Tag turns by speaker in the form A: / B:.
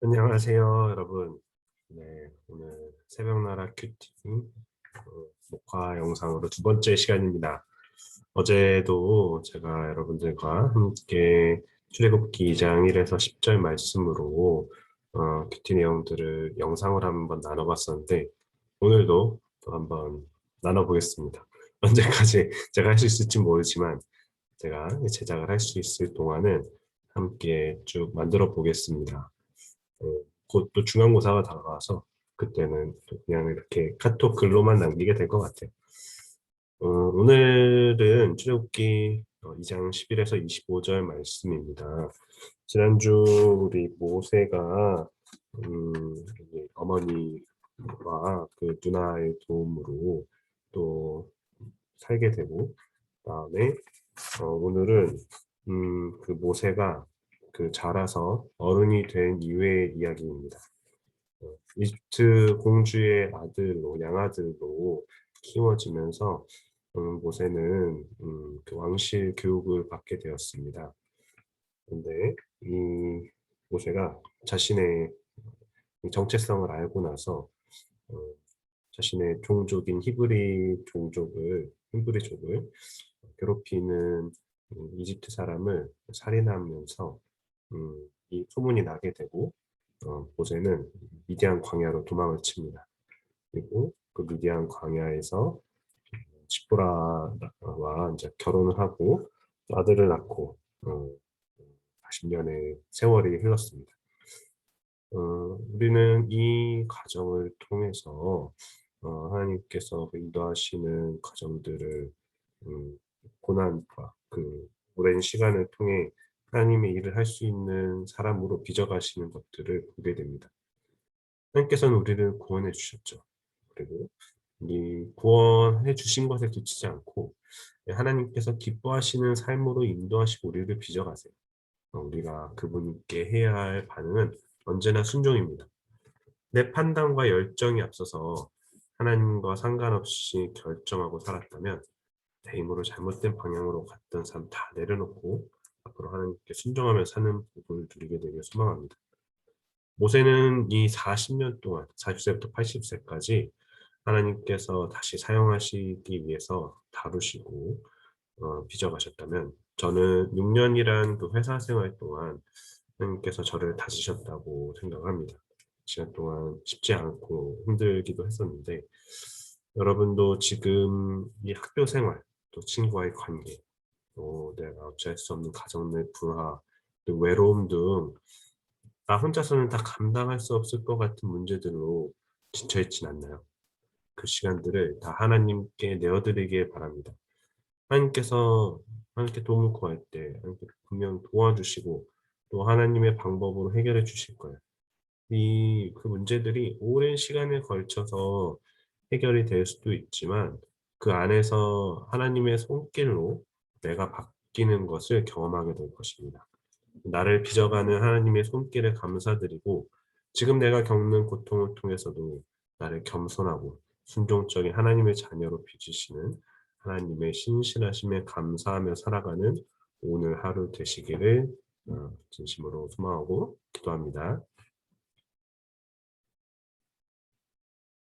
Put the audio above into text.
A: 안녕하세요, 여러분. 네, 오늘 새벽나라 큐팅 어, 녹화 영상으로 두 번째 시간입니다. 어제도 제가 여러분들과 함께 출애굽기 2장 1에서 10절 말씀으로 어, 큐티 내용들을 영상으로 한번 나눠봤었는데 오늘도 또 한번 나눠보겠습니다. 언제까지 제가 할 수 있을지 모르지만 제가 제작을 할 수 있을 동안은 함께 쭉 만들어 보겠습니다. 곧 또 중간고사가 다가와서 그때는 또 그냥 이렇게 카톡 글로만 남기게 될 것 같아요. 어, 오늘은 출애굽기 2장 11에서 25절 말씀입니다. 지난주 우리 모세가 음, 어머니와 그 누나의 도움으로 또 살게 되고 그다음에 어, 오늘은 음, 그 모세가 그 자라서 어른이 된 이후의 이야기입니다. 어, 이집트 공주의 아들로 양아들로 키워지면서 음, 모세는 음, 그 왕실 교육을 받게 되었습니다. 그런데 이 모세가 자신의 정체성을 알고 나서 어, 자신의 종족인 히브리 종족을 히브리족을 괴롭히는 음, 이집트 사람을 살인하면서 음, 이 소문이 나게 되고 어, 모세는 미디안 광야로 도망을 칩니다. 그리고 그 미디안 광야에서 지포라와 이제 결혼을 하고 아들을 낳고 어, 40년의 세월이 흘렀습니다. 어, 우리는 이 과정을 통해서 어, 하나님께서 인도하시는 과정들을 음, 고난과 그 오랜 시간을 통해 하나님의 일을 할 수 있는 사람으로 빚어가시는 것들을 보게 됩니다. 하나님께서는 우리를 구원해 주셨죠. 그리고 이 구원해 주신 것에 그치지 않고 하나님께서 기뻐하시는 삶으로 인도하시고 우리를 빚어가세요. 어, 우리가 그분께 해야 할 반응은 언제나 순종입니다. 내 판단과 열정이 앞서서 하나님과 상관없이 결정하고 살았다면 내 힘으로 잘못된 방향으로 갔던 삶 다 내려놓고 앞으로 하나님께 순종하며 사는 복을 누리게 되길 소망합니다. 모세는 이 40년 동안 40세부터 80세까지 하나님께서 다시 사용하시기 위해서 다루시고 어, 빚어가셨다면 저는 6년이란 그 회사 생활 동안 하나님께서 저를 다지셨다고 생각합니다. 시간 동안 쉽지 않고 힘들기도 했었는데 여러분도 지금 이 학교 생활 또 친구와의 관계 또 내가 어찌할 수 없는 가정 내 불화, 또 외로움 등 나 혼자서는 다 감당할 수 없을 것 같은 문제들로 지쳐 있진 않나요? 그 시간들을 다 하나님께 내어드리길 바랍니다. 하나님께서 하나님께 도움을 구할 때 하나님께 분명 도와주시고 또 하나님의 방법으로 해결해 주실 거예요. 이 그 문제들이 오랜 시간에 걸쳐서 해결이 될 수도 있지만 그 안에서 하나님의 손길로 내가 바뀌는 것을 경험하게 될 것입니다. 나를 빚어가는 하나님의 손길에 감사드리고 지금 내가 겪는 고통을 통해서도 나를 겸손하고 순종적인 하나님의 자녀로 빚으시는 하나님의 신실하심에 감사하며 살아가는 오늘 하루 되시기를 어, 진심으로 소망하고 기도합니다.